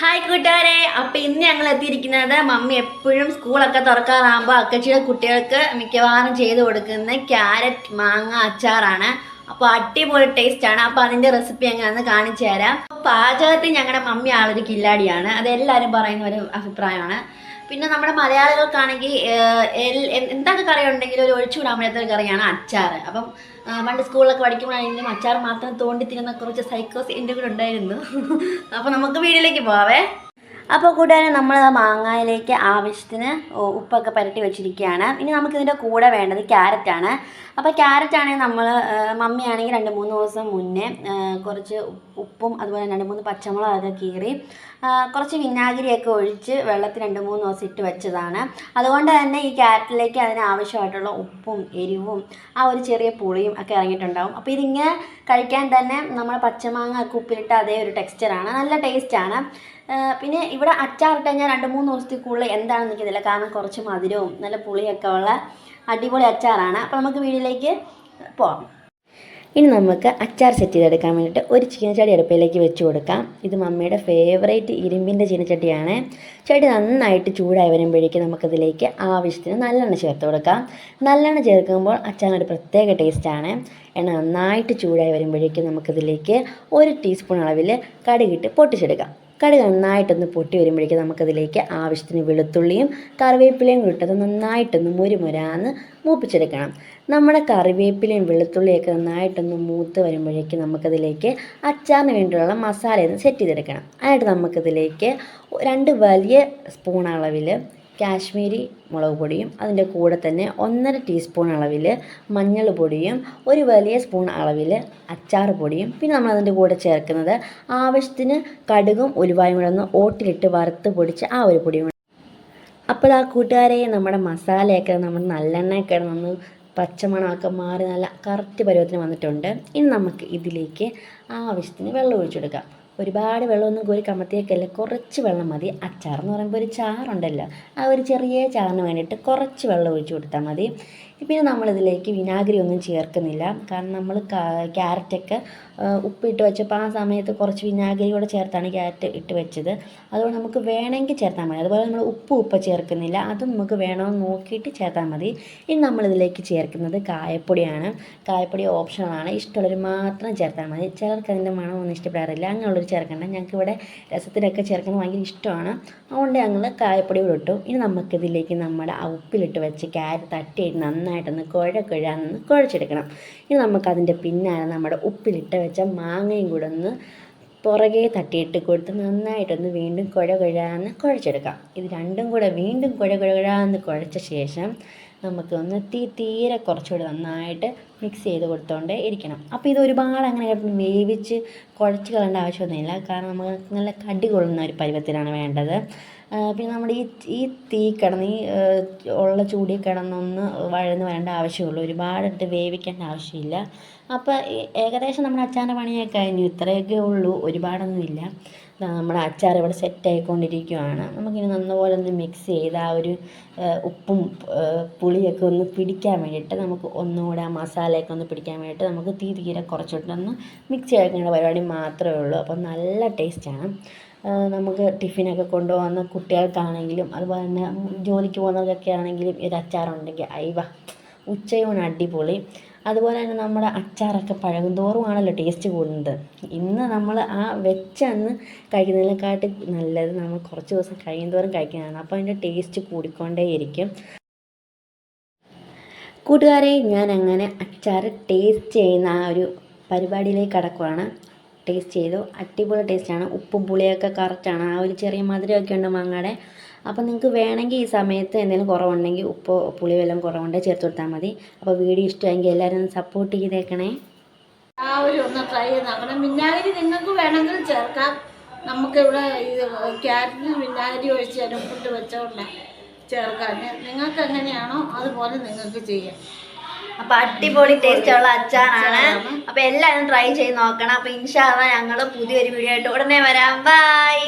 Hi കൂട്ടുകാരെ. അപ്പൊ ഇന്ന് ഞങ്ങൾ എത്തിയിരിക്കുന്നത് മമ്മി എപ്പോഴും സ്കൂളൊക്കെ തുറക്കാറാകുമ്പോൾ അക്കച്ചിയുടെ കുട്ടികൾക്ക് മിക്കവാറും ചെയ്ത് കൊടുക്കുന്ന ക്യാരറ്റ് മാങ്ങ അച്ചാറാണ്. അപ്പോൾ അടിപൊളി ടേസ്റ്റ് ആണ്. അപ്പോൾ അതിന്റെ റെസിപ്പി എങ്ങനെയാണെന്ന് കാണിച്ചു തരാം പാചകത്തിൽ ഞങ്ങളുടെ മമ്മി ആളൊരു കില്ലാടിയാണ്. അത് എല്ലാവരും പറയുന്ന ഒരു അഭിപ്രായമാണ്. പിന്നെ നമ്മുടെ മലയാളികൾക്കാണെങ്കിൽ എന്തൊക്കെ കറി ഉണ്ടെങ്കിലും ഒരു ഒഴിച്ചുകൂടാൻ പറ്റാത്ത ഒരു കറിയാണ് അച്ചാർ അപ്പം പണ്ട് സ്കൂളിലൊക്കെ പഠിക്കുമ്പോഴാണെങ്കിലും അച്ചാർ മാത്രം തോണ്ടി തിന്നുന്ന കുറച്ച് സൈക്കോസ് എന്റെ കൂടെ ഉണ്ടായിരുന്നു. അപ്പോൾ നമുക്ക് വീട്ടിലേക്ക് പോവാവേ. അപ്പോൾ കൂടാതെ നമ്മൾ മാങ്ങയിലേക്ക് ആവശ്യത്തിന് ഉപ്പൊക്കെ പുരട്ടി വെച്ചിരിക്കുകയാണ്. ഇനി നമുക്കിതിന്റെ കൂടെ വേണ്ടത് ക്യാരറ്റാണ്. അപ്പോൾ ക്യാരറ്റ് ആണെങ്കിൽ നമ്മൾ മമ്മിയാണെങ്കിൽ രണ്ട് മൂന്ന് ദിവസം മുന്നേ കുറച്ച് ഉപ്പും അതുപോലെ രണ്ട് മൂന്ന് പച്ചമുളകൊക്കെ കീറി കുറച്ച് വിനാഗിരിയൊക്കെ ഒഴിച്ച് വെള്ളത്തിൽ രണ്ട് മൂന്ന് ദിവസം ഇട്ട് വെച്ചതാണ്. അതുകൊണ്ട് തന്നെ ഈ ക്യാരറ്റിലേക്ക് അതിന് ആവശ്യമായിട്ടുള്ള ഉപ്പും എരിവും ആ ഒരു ചെറിയ പുളിയും ഒക്കെ ഇറങ്ങിയിട്ടുണ്ടാവും. അപ്പോൾ ഇതിങ്ങനെ കഴിക്കാൻ തന്നെ നമ്മൾ പച്ചമാങ്ങ ഒക്കെ അതേ ഒരു ടെക്സ്ചറാണ് നല്ല ടേസ്റ്റാണ് പിന്നെ ഇവിടെ അച്ചാറിട്ട് കഴിഞ്ഞാൽ രണ്ട് മൂന്ന് ദിവസത്തിൽ കൂടുതൽ എന്താണെന്ന് നിൽക്കുന്നില്ല കാരണം കുറച്ച് മധുരവും നല്ല പുളിയൊക്കെ ഉള്ള അടിപൊളി അച്ചാറാണ്. അപ്പോൾ നമുക്ക് വീട്ടിലേക്ക് പോകാം ഇനി നമുക്ക് അച്ചാർ സെറ്റ് ചെയ്തെടുക്കാൻ വേണ്ടിയിട്ട് ഒരു ചീനച്ചട്ടി അടുപ്പിലേക്ക് വെച്ച് കൊടുക്കാം. ഇത് മമ്മിയുടെ ഫേവറേറ്റ് ഇരുമ്പിന്റെ ചീനച്ചട്ടിയാണ്. ചട്ടി നന്നായിട്ട് ചൂടായി വരുമ്പോഴേക്കും നമുക്കതിലേക്ക് ആവശ്യത്തിന് നല്ലെണ്ണ ചേർത്ത് കൊടുക്കാം. നല്ലെണ്ണ ചേർക്കുമ്പോൾ അച്ചാറിനൊരു പ്രത്യേക ടേസ്റ്റാണ് എണ്ണ നന്നായിട്ട് ചൂടായി വരുമ്പോഴേക്കും നമുക്കതിലേക്ക് ഒരു ടീസ്പൂൺ അളവിൽ കടുകിട്ട് പൊട്ടിച്ചെടുക്കാം. കടുക് നന്നായിട്ടൊന്ന് പൊട്ടി വരുമ്പോഴേക്കും നമുക്കതിലേക്ക് ആവശ്യത്തിന് വെളുത്തുള്ളിയും കറിവേപ്പിലയും കൂടി ഇട്ടത് നന്നായിട്ടൊന്ന് മുരുമുരാന്ന് മൂപ്പിച്ചെടുക്കണം. നമ്മുടെ കറിവേപ്പിലയും വെളുത്തുള്ളിയൊക്കെ നന്നായിട്ടൊന്ന് മൂത്ത് വരുമ്പോഴേക്കും നമുക്കതിലേക്ക് അച്ചാറിന് വേണ്ടിയുള്ള മസാലയൊന്ന് സെറ്റ് ചെയ്തെടുക്കണം. അതിനായിട്ട് നമുക്കതിലേക്ക് രണ്ട് വലിയ സ്പൂൺ അളവിൽ കാശ്മീരി മുളക് പൊടിയും അതിന്റെ കൂടെ തന്നെ ഒന്നര ടീസ്പൂൺ അളവിൽ മഞ്ഞൾ പൊടിയും ഒരു വലിയ സ്പൂൺ അളവിൽ അച്ചാർ പൊടിയും. പിന്നെ നമ്മൾ അതിന്റെ കൂടെ ചേർക്കുന്നത് ആവശ്യത്തിന് കടുകും ഉലുവായും കൂടെ ഒന്ന് ഓട്ടിലിട്ട് വറുത്ത് പൊടിച്ച് ആ ഒരു പൊടിയും അപ്പോൾ ആ കൂട്ടുകാരെ നമ്മുടെ മസാലയൊക്കെ നമ്മൾ നല്ലെണ്ണയൊക്കെ ഒന്ന് പച്ചമണമൊക്കെ മാറി നല്ല കറക്റ്റ് പരുവത്തിന് വന്നിട്ടുണ്ട്. ഇനി നമുക്ക് ഇതിലേക്ക് ആവശ്യത്തിന് വെള്ളം ഒഴിച്ചെടുക്കാം. ഒരുപാട് വെള്ളമൊന്നും കോരി കമത്തിയേക്കല്ല? കുറച്ച് വെള്ളം മതി. അച്ചാർ എന്ന് പറയുമ്പോൾ ഒരു ചാറുണ്ടല്ലോ. ആ ഒരു ചെറിയ ചാറിന് വേണ്ടിയിട്ട് കുറച്ച് വെള്ളം ഒഴിച്ച് കൊടുത്താൽ മതി. പിന്നെ നമ്മളിതിലേക്ക് വിനാഗിരി ഒന്നും ചേർക്കുന്നില്ല. കാരണം നമ്മൾ ക്യാരറ്റൊക്കെ ഉപ്പിട്ട് വെച്ചപ്പോൾ ആ സമയത്ത് കുറച്ച് വിനാഗിരി കൂടെ ചേർത്താണ് ക്യാരറ്റ് ഇട്ട് വെച്ചത്. അതുകൊണ്ട് നമുക്ക് വേണമെങ്കിൽ ചേർത്താൽ മതി. അതുപോലെ നമ്മൾ ഉപ്പ് ഉപ്പ് ചേർക്കുന്നില്ല. അതും നമുക്ക് വേണമെന്ന് നോക്കിയിട്ട് ചേർത്താൽ മതി. ഇനി നമ്മളിതിലേക്ക് ചേർക്കുന്നത് കായപ്പൊടിയാണ്. കായപ്പൊടി ഓപ്ഷണലാണ് ഇഷ്ടമുള്ളവർ മാത്രം ചേർത്താൽ മതി. ചിലർക്ക് അതിന്റെ മണമൊന്നും ഇഷ്ടപ്പെടാറില്ല. അങ്ങനെയുള്ളവർ ചേർക്കേണ്ട. ഞങ്ങൾക്ക് ഇവിടെ രസത്തിലൊക്കെ ചേർക്കുന്നത് ഭയങ്കര ഇഷ്ടമാണ്. അതുകൊണ്ട് ഞങ്ങൾ കായപ്പൊടി കൂടെ ഇട്ടു. ഇനി നമുക്കിതിലേക്ക് നമ്മുടെ ആ ഉപ്പിലിട്ട് വെച്ച് ക്യാരറ്റ് തട്ടിയിട്ട് നന്നായിട്ടൊന്ന് കുഴ കുഴാന്ന് കുഴച്ചെടുക്കണം. ഇനി നമുക്കതിന്റെ പിന്നാലെ നമ്മുടെ ഉപ്പിലിട്ട് വെച്ച മാങ്ങയും കൂടെ ഒന്ന് പുറകെ തട്ടിയിട്ട് കൊടുത്ത് നന്നായിട്ടൊന്ന് വീണ്ടും കുഴ കുഴാന്ന് കുഴച്ചെടുക്കാം. ഇത് രണ്ടും കൂടെ വീണ്ടും കുഴ കുഴകുഴാന്ന് കുഴച്ച ശേഷം നമുക്കൊന്ന് തീ തീരെ കുറച്ചുകൂടി നന്നായിട്ട് മിക്സ് ചെയ്ത് കൊടുത്തോണ്ടേ ഇരിക്കണം. അപ്പോൾ ഇത് ഒരുപാട് അങ്ങനെ കിടന്ന് വേവിച്ച് കുഴച്ച് കളയേണ്ട ആവശ്യമൊന്നുമില്ല. കാരണം നമുക്ക് നല്ല കടി കൊള്ളുന്ന ഒരു പരുവത്തിലാണ് വേണ്ടത്. പിന്നെ നമ്മുടെ ഈ ഈ തീ കിടന്ന് ഈ ഉള്ള ചൂടിൽ കിടന്നൊന്ന് വഴന്ന് വരേണ്ട ആവശ്യമുള്ളൂ. ഒരുപാടെടുത്ത് വേവിക്കേണ്ട ആവശ്യമില്ല. അപ്പോൾ ഏകദേശം നമ്മുടെ അച്ചാറിന്റെ പണിയൊക്കെ കഴിഞ്ഞു. ഇത്രയൊക്കെ ഉള്ളൂ. ഒരുപാടൊന്നുമില്ല നമ്മുടെ അച്ചാർ ഇവിടെ സെറ്റ് ആയിക്കൊണ്ടിരിക്കുകയാണ് നമുക്കിനി നന്നപോലെ ഒന്ന് മിക്സ് ചെയ്ത് ആ ഒരു ഉപ്പും പുളിയൊക്കെ ഒന്ന് പിടിക്കാൻ വേണ്ടിയിട്ട് നമുക്ക് ഒന്നുകൂടെ ആ മസാലയൊക്കെ ഒന്ന് പിടിക്കാൻ വേണ്ടിയിട്ട് നമുക്ക് തീ തീരെ കുറച്ചിട്ടൊന്ന് മിക്സ് ചെയ്യേണ്ട പരിപാടി മാത്രമേ ഉള്ളൂ. അപ്പം നല്ല ടേസ്റ്റാണ് നമുക്ക് ടിഫിനൊക്കെ കൊണ്ടുപോകുന്ന കുട്ടികൾക്കാണെങ്കിലും അതുപോലെ തന്നെ ജോലിക്ക് പോകുന്നവർക്കൊക്കെ ആണെങ്കിലും ഒരു അച്ചാറുണ്ടെങ്കിൽ അയവ ഉച്ചയൂണ് അടിപൊളി. അതുപോലെ തന്നെ നമ്മുടെ അച്ചാറൊക്കെ പഴകും തോറുമാണല്ലോ ടേസ്റ്റ് കൂടുന്നത്. ഇന്ന് നമ്മൾ ആ വെച്ചന്ന് കഴിക്കുന്നതിനെക്കാട്ടി നല്ലത് നമ്മൾ കുറച്ച് ദിവസം കഴിയുന്തോറും കഴിക്കുന്നതാണ്. അപ്പോൾ അതിന്റെ ടേസ്റ്റ് കൂടിക്കൊണ്ടേയിരിക്കും. കൂട്ടുകാരെ ഞാൻ അങ്ങനെ അച്ചാർ ടേസ്റ്റ് ചെയ്യുന്ന ആ ഒരു പരിപാടിയിലേക്ക് കടക്കുവാണ്. ടേസ്റ്റ് ചെയ്തു. അടിപൊളി ടേസ്റ്റാണ് ഉപ്പും പുളിയൊക്കെ കറക്റ്റാണ് ആ ഒരു ചെറിയ മധുരമൊക്കെ ഉണ്ട് മാങ്ങയുടെ. അപ്പോൾ നിങ്ങൾക്ക് വേണമെങ്കിൽ ഈ സമയത്ത് എന്തെങ്കിലും കുറവുണ്ടെങ്കിൽ ഉപ്പോ പുളി എല്ലാം കുറവുണ്ടെങ്കിൽ ചേർത്ത് കൊടുത്താൽ മതി. അപ്പോൾ വീഡിയോ ഇഷ്ടമെങ്കിൽ എല്ലാവരും സപ്പോർട്ട് ചെയ്തേക്കണേ. ആ ഒരു ഒന്ന് ട്രൈ ചെയ്ത് നോക്കണം. വിനാഗിരി നിങ്ങൾക്ക് വേണമെങ്കിൽ ചേർക്കാം. നമുക്കിവിടെ ഇത് ക്യാരറ്റിൽ വിനാഗിരി ഒഴിച്ച് അനുപ്പിട്ട് വെച്ചോണ്ട് ചേർക്കാൻ നിങ്ങൾക്ക് എങ്ങനെയാണോ അതുപോലെ നിങ്ങൾക്ക് ചെയ്യാം. അപ്പോൾ അടിപൊളി ടേസ്റ്റ് ഉള്ള അച്ചാറാണ്. അപ്പൊ എല്ലാവരും ട്രൈ ചെയ്ത് നോക്കണം. അപ്പൊ ഇൻഷാല്ല ഞങ്ങൾ പുതിയൊരു വീഡിയോ ആയിട്ട് ഉടനെ വരാം. ബൈ